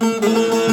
Hani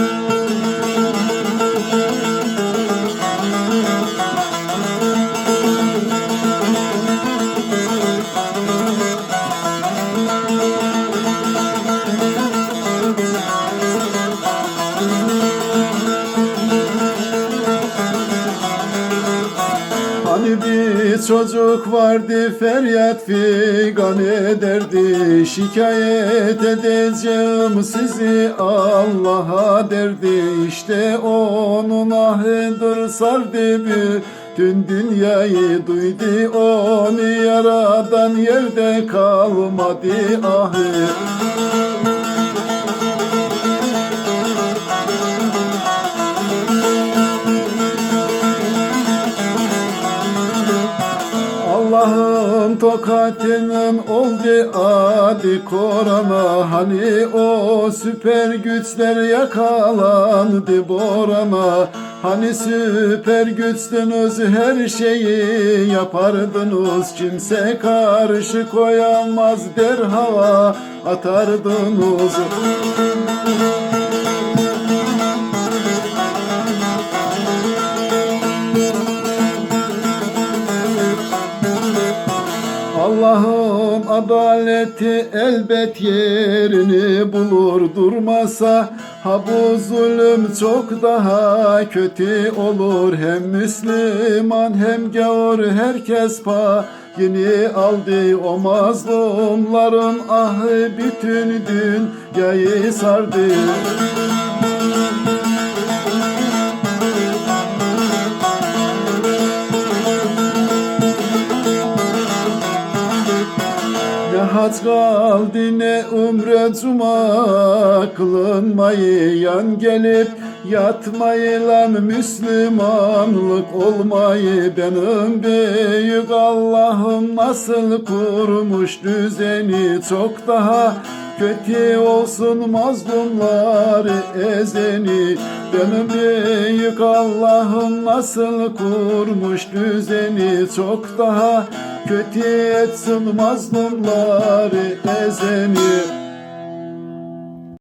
çocuk vardı feryat figan ederdi. Şikayet edeceğim sizi Allah'a derdi. İşte onun ahıdır sardı bütün dünyayı duydu Onu yaradan yerde kalmadı ahı tokatının oldu adi korana Hani o süper güçler yakalandı borana Hani süper güçtünüz her şeyi yapardınız. Kimse karşı koyamaz derhava atardınız Allah'ın adaleti elbet yerini bulur durmasa Ha bu zulüm çok daha kötü olur. Hem Müslüman hem gavur herkes payini aldı. O mazlumların ahı bütün dünyayı sardı Hac kaldı ne umre cuma kılınmayı yan gelip yatmayı Müslümanlık olmayı benim büyük Allah'ım. Nasıl kurmuş düzeni çok daha kötü olsun mazlumları ezeni. Benim büyük Allah'ım. Nasıl kurmuş düzeni çok daha kötü etsin mazlumları ezeni